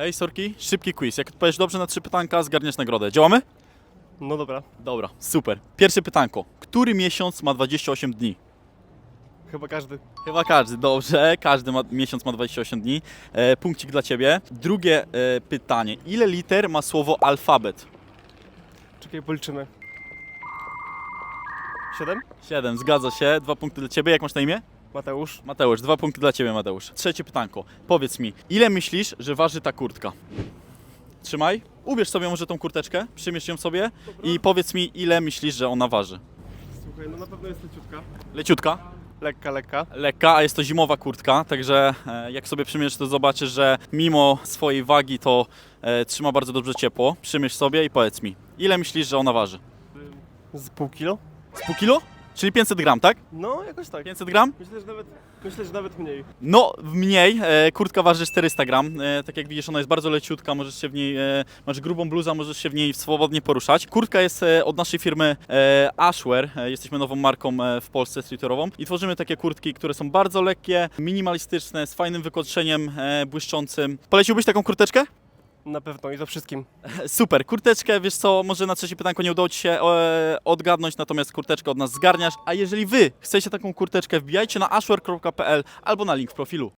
Hej, sorki, szybki quiz. Jak odpowiesz dobrze na trzy pytanka, zgarniesz nagrodę. Działamy? No dobra, Dobra, super. Pierwsze pytanko. Który miesiąc ma 28 dni? chyba każdy. Chyba każdy, dobrze. Każdy ma, miesiąc ma 28 dni. E, punkcik dla Ciebie. Drugie e, pytanie. Ile liter ma słowo alfabet? Czekaj, policzymy. Siedem? 7, zgadza się. Dwa punkty dla Ciebie. Jak masz na imię? Mateusz. Mateusz, dwa punkty dla Ciebie, Mateusz. Trzecie pytanko. Powiedz mi, ile myślisz, że waży ta kurtka? Trzymaj. Ubierz sobie może tą kurteczkę, przymierz ją sobie i powiedz mi, ile myślisz, że ona waży. Słuchaj, no na pewno jest leciutka. Leciutka, Lekka, lekka. lekka, a jest to zimowa kurtka, także e, jak sobie przymierzysz, to zobaczysz, że mimo swojej wagi to e, trzyma bardzo dobrze ciepło. Przymierz sobie i powiedz mi, ile myślisz, że ona waży? Z pół kilo? Z pół kilo? Czyli 500 gram, tak? No, jakoś tak. 500 gram? Myślę, że nawet, myślę, że nawet mniej. No, mniej. E, kurtka waży 400 gram. E, tak jak widzisz, ona jest bardzo leciutka, możesz się w niej, e, masz grubą bluzę, możesz się w niej swobodnie poruszać. Kurtka jest e, od naszej firmy e, Ashwear. E, jesteśmy nową marką e, w Polsce streetwearową i tworzymy takie kurtki, które są bardzo lekkie, minimalistyczne, z fajnym wykończeniem e, błyszczącym. Poleciłbyś taką kurteczkę? Na pewno i za wszystkim. Super, kurteczkę, wiesz co, może na trzecie pytanko nie udało Ci się e, odgadnąć, natomiast kurteczkę od nas zgarniasz. A jeżeli Wy chcecie taką kurteczkę, wbijajcie na ashwear.pl albo na link w profilu.